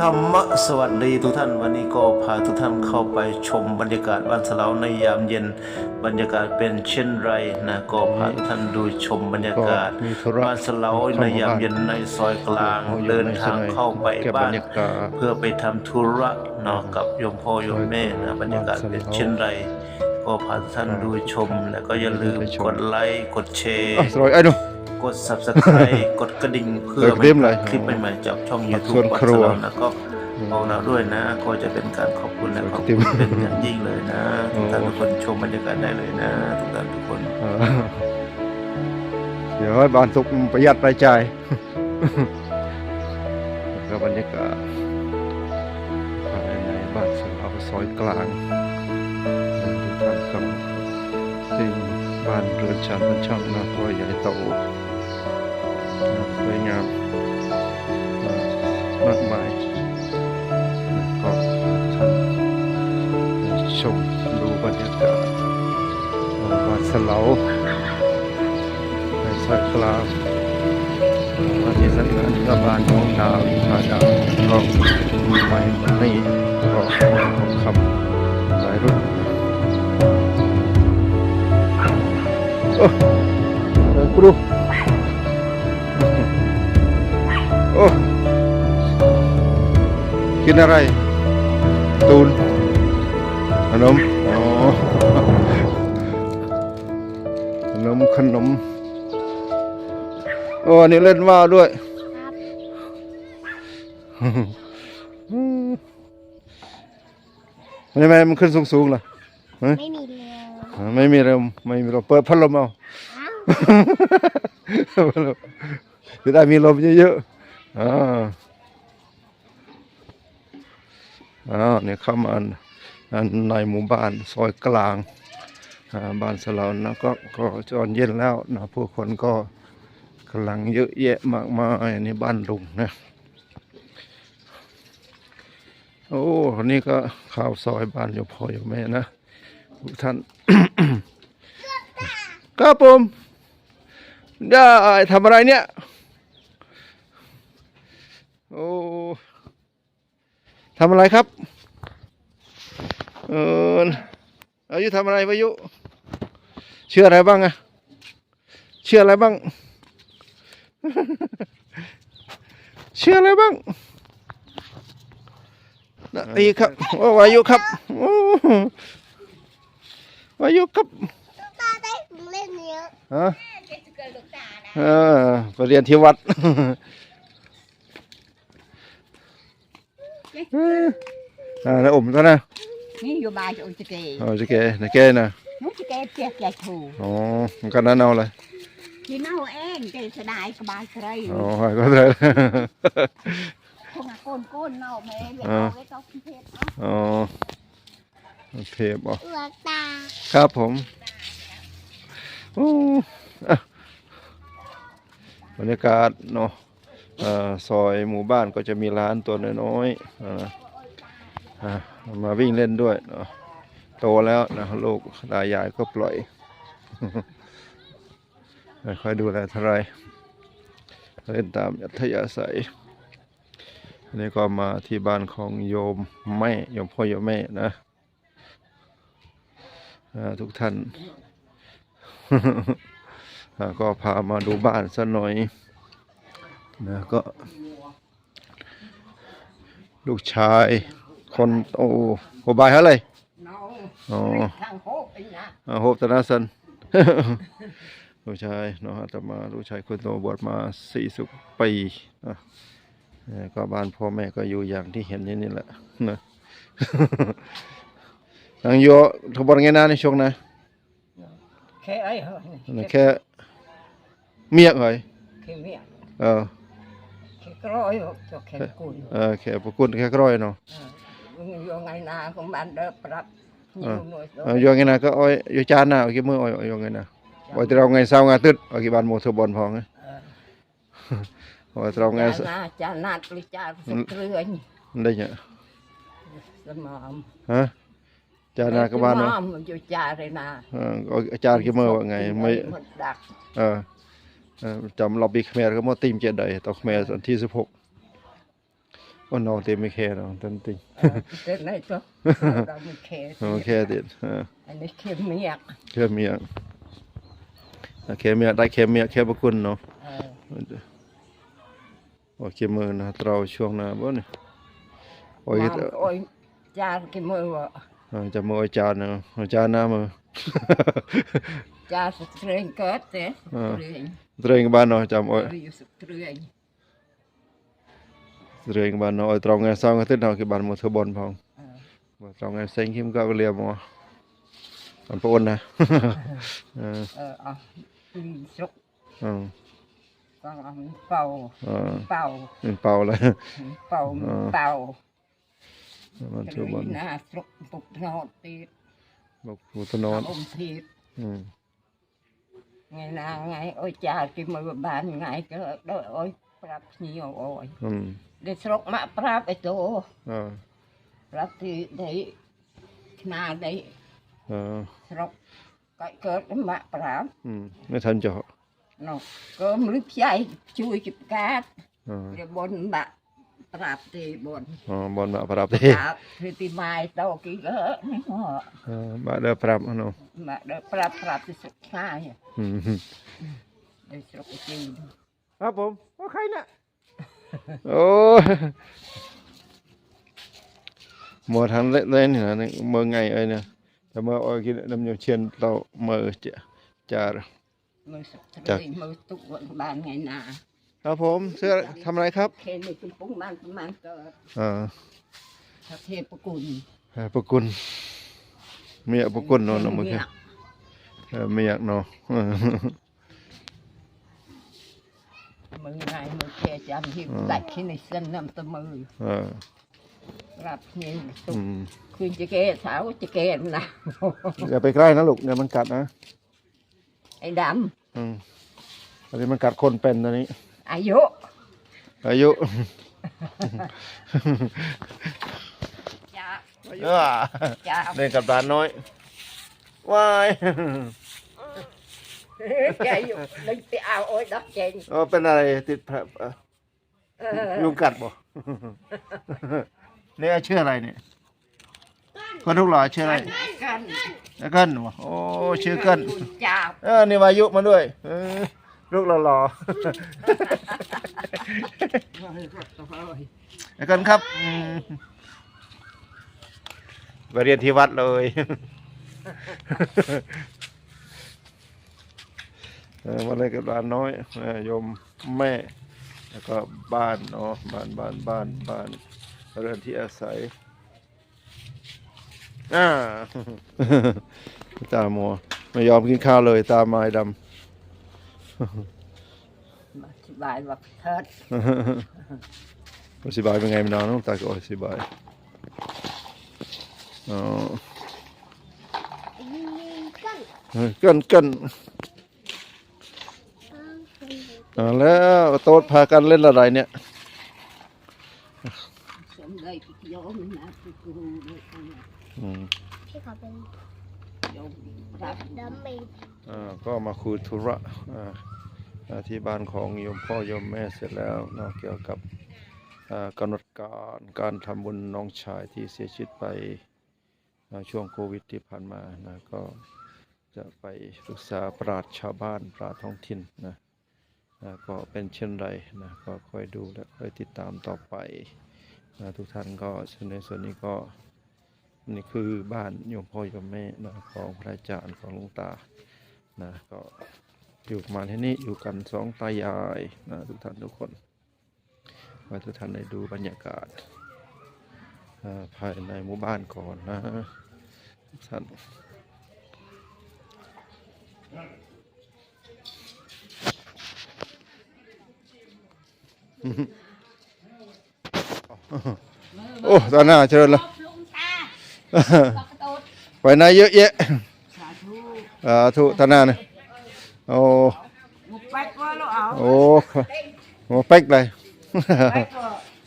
ธรรมสวัสดีทุกท่านวันนี้ก็พาทุกท่านเข้าไปชมบรรยากาศบ้านสะเลาในยามเย็นบรรยากาศเป็นเช่นไรนะก็พาทุกท่านดูชมบรรยากาศก็มีธุระบ้านสะเลาในยามเย็นในซอยกลางเขาอยู่เดินในทางซอยเข้าไปเก็บบ้าบรนรยากาศเพื่อไปทำธุระเนาะกับโยมพ่อโยมแม่นะบรรยากาศเป็นเช่นไรก็พาทุกท่านดูชมแล้วก็อย่าลืมไปชมกดไลค์กดแชร์ อะสวยไอ้หนูกด subscribe กดกระดิ่งเพื่อเปิดคลิปเลยคลิปใหม่ๆจากช่องส่ YouTube วนวัดครัสวลานะก็บอกเราด้วยนะ ก็จะเป็นการขอบคุณและขอบคุณเป็นอย่างยิ่งเลยนะทุกท่านทุกคนชมบรรยากาศได้เลยนะทุกท่านทุกคนเออเดี๋ยวให้บ้านสุกประหยัดรายจ่ายแล้วก็บรรยากาศภายในบ้านสลาวซอยกลางและทุกท่านก็จริงบ้านเรือนชานมันช่างนะก็ใหญ่โตนะ สวยงามมากมายก็ท่านชมดูบรรยากาศของบ้านสลาวในซอยกลางมาที่สถานกบาลของดาวอาดาวก็มีไม้นี่ก็ของคำหลายรุ่นโอ้ครู กินอะไร ตูนขนมอ๋อขนมขนมโอ้อันนี่เล่นว่าวด้วยทำไมมันขึ้นสูงๆล่ะไม่มีเรืออ่าไม่มีลมไม่มีลมเปิดพัดลมเอาอ้าวพัดลมจะได้มีลมเยอะๆอ่า อ้าวเนี่ยเข้ามาในหมู่บ้านซอยกลางบ้านสลานะก็ก็จอนเย็นแล้วนะผู้คนก็กำลังเยอะแยะมากมายในบ้านลุงนะโอ้คนนี้ก็ข้าวซอยบ้านอยู่พ่ออยู่แม่นะทุกท่านครับผมได้ทำอะไรเนี่ย โอ้ ทำอะไรครับ เอออายุทำอะไรวายุ เชื่ออะไรบ้างอะเชื่ออะไรบ้าง เชื่ออะไรบ้างนะตีครับโอ้วายุครับโอ้วายุครับตาได้ของเล่นเยอะฮะเออไปเรียนที่วัด อ่าแล้วอมซะนะนี่อยู่บ้านจะอุจเกยเอาจะแกนะแกนะนุจเกยเปียกใหญ่ถูอ๋อมันก็นั้นเอาเลยที่เน่าเองเกยสดายกบายใครอ๋อก็เลยคงโกนโกนเน่าแม่เลี้ยงเอาไว้ต้องเพชรเนาะอ๋อเพบอ๋อเปลือกตาครับผมโอ้อะบรรยากาศเนาะเอ่อ ซอยหมู่บ้านก็จะมีร้านตัวน้อยๆมาวิ่งเล่นด้วยโตแล้วนะลูกตายายก็ปล่อยไม่ค่อยดูแลเท่าไรเล่นตามอัธยาศัยนนี้ก็มาที่บ้านของโยมแม่โยมพ่อโยมแม่นะทุกท่าน ก็พามาดูบ้านสักหน่อย นะก็ ลูกชายคนโอ้โหบายเท่าไหร่เนาะอ๋อทางโคกเองนะอาโฮปตนาสันลูกชายเนาะอาตมาลูกชายคนโตบวชมาสี่สิบปีนะเอ่อก็บ้านพ่อแม่ก็อยู่อย่างที่เห็นนี่นี่แหละนะนางโยทบรไงนะในช่วงนะแค่ไอ้เหรอนะแค่เมียกเหรอแค่เมียเออแค่ก ร้อยจะแค่กุนเออแค่ประกุนแค่กร้อยเนาะอยู่ไงนาของบ้านเด้อปรับอยู่หน่วยเออโยงไงนะก็อ้อยโยจานนะเอากี่มืออ้อยโยงไงนะอ้อยแต่เราไงเศร้างาตึดเอากี่บานโมเทบอลพองไงอ้อยแต่เราไงจานาจานาตริจาสุกเรือนได้เนี่ยสมอมฮะจานากบานเนาะมันอยู่จาเลยนะเออเอาอาจารย์กี่มือว่าไงไม่มันดักเออเออ จำล็อบบี้เขมรก็มาตีมเจ็ดใดต่อเขมรวันที่สิบหกโอ้น้องเต็มไม่แค่น้องตันติงเต้นไหนตัวเราไม่แคร์น้องแค่เด็ดเอออันนี้เค็มเมียกแค่เมียอะแค่เมียได้แค่เมียแค่บกุลเนาะเออโอ้ยเข็มมือนะเราช่วงหน้าบ่เนี่ยโอ้ยมามโอ้ยจานกินมือวะเออจะมืออาจารย์เนาะอาจารย์หน้ามือจานสตรีงเกิดเต้อ่าสตรีงเตรงบ้านเนาะจำโอ้ยรีสตรีงเตรงบ้านเนาะโอ้ยตรงไงซองก็ติดเนาะคือบ้านมือเทอบอล ត្រែងបាននោះចាំអើយត្រែងត្រែងបាននោះឲ្យត្រង់ថ្ងៃសងទៀតនោះគេបានមកធ្វើបនផងមកត្រង់ថ្ងៃផ្សេងខ្ញុំក៏លាមកបងប្អូនណាអឺអស់ពីស្រុកអឺបងអស់មានប៉ៅប៉ៅមានប៉ៅឡើយប៉ៅប៉ៅបានធ្វើបនណាស្រុកពុកថ្នោតទៀតមកពុកថ្នោតអ៊ំធៀបអឺ ថ្ងៃណាថ្ងៃអុយចាគេមើលបានថ្ងៃក៏ដូចអុយប្រាប់ភ្ញៀវអុយដែលស្រុកម៉ាក់ប្រាប់ឯតូប្រាប់ទីដីឆ្នាដីស្រុកកាច់កើតម៉ាក់ប្រាប់មិនថឹមចុះនោះក៏មនុស្សខ្ចីជួយជិបកាតរៀបបុណ្យដាក់ ប្រាប់ទេបនអូបនមកប្រាប់ទេប្រាប់គឺទីម៉ាយតោគីកអឺមកដល់ប្រាប់នោះមកដល់ប្រាប់ប្រាប់ទៅសុខឆាយដល់ស្រុកគេអើបងអូខៃណាអូមកທາງເລເລនេះណាមើថ្ងៃអីណាតែមើអោយគេដំញឈានទៅមើចាមើសុខត្រីមើទុកបានថ្ងៃណា ครน่ะโอ้ยมัวทันเล่นเล่นนะนี่มือไงเอ้ยเนี่ยแต่เมื่อโอ้ยกินน้ำเยาเชียนเรามือจะจะมือสุดจ้ะท้ายมือตุกวันบานไงนาครับผมเสื้อทำอะไรครับเคนในตุ้งปุ้งบ้านประมาณเกิดอ่าพระเทพกุลเอ่อประกุลเมียประกุลเนาะเนาะมือแค่เออเมียเนาะเออมือไงมือแค่จำที่ดัดที่ในเส้นน้ำตะมือเออรับนี่ตุอืกมคืนจะแก่สาวจะแก่นะอย่าไปใกล้นะลูกเดี๋ยวมันกัดนะไอ้ดอืมอันนี้มันกัดคนเป็นตอนนี้ำ อายุ อายุ จ้า เออจ้าเล่นกับตาน้อยว้ายแกอยู่นึกไปเอาโอ้ยดับเจงเออเป็นอะไรติดแผลเอ่อเออยุงกัดบ่ เนี่ยชื่ออะไรเนี่ยคนทุกหล่อชื่ออะไรกันเกิ้ลบ่โอ้ชื่อเกิ้ลจ้าเออนี่วายุมาด้วยเออ ลูกหล่อๆไอ้กันครับอืมไปเรียนที่วัดเลยเออมาเลยกับหลานน้อยเออโยมแม่ แล้วก็บ้านเนาะบ้านบ้านบ้านบ้านเรือนที่อาศัยอ่าตามัวไม่ยอมกินข้าวเลยตาไม้ดำ อธิบายว่าเทิดอธิบายเป็นไงไม่นอนต้องตาก็อธิบายอ๋อยิงยิงกันเออเกันเกันอ่าแล้วโต๊ดพากันเล่นอะไรเนี่ยสมเลยโยมนะคือครูเลยคนน่ะอืม อ่าก็มาคุยธุระอ่าอ่าที่บ้านของโยมพ่อโยมแม่เสร็จแล้วเนาะเกี่ยวกับอ่ากำหนดการการทำบุญน้องชายที่เสียชีวิตไปช่วงโควิดที่ผ่านมานะก็จะไปปรึกษาปราชชาวบ้านปราท้องถิ่นนะนะก็เป็นเช่นไรนะก็คอยดูและคอยติดตามต่อไปนะทุกท่านก็ในส่วนนี้ก็ นี่คือบ้านโยมพ่อโยมแม่นะของพระอาจารย์ของหลวงตานะก็อยู่มาที่นี้อยู่กันสองตายายนะทุกท่านทุกคนไว้ทุกท่านได้ดูบรรยากาศภายในหมู่บ้านก่อนนะทุกท่านโอ้ตอนหน้าเชิญลยลุงตาปกตูด ไปไหนเยอะแยะสาธุอ่าทุกท่านน้าเนี่ยโอ้โอ้โหเป๊กเลย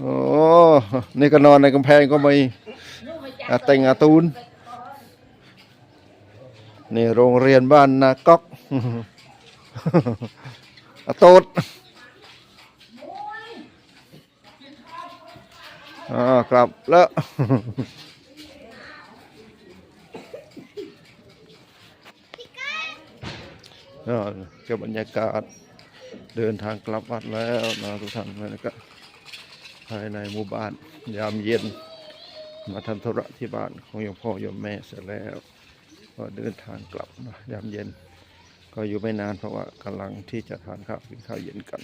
โอ้นี่ก็นอนในกำแพงก็มีลูกไปจัอาเต็งอาตูนนี่โรงเรียนบ้านนาก๊อกอาโตดอ่ากลับแล้ว ก็เก็บบรรยากาศเดินทางกลับวัดแล้วนะทุกท่านแล้วก็ภายในหมู่บ้านยามเย็น มาทำธุระที่บ้านของโยมพ่อโยมแม่เสร็จแล้ว ก็เดินทางกลับนะยามเย็น ก็อยู่ไม่นานเพราะว่ากำลังที่จะทานข้าวกินข้าวเย็นกัน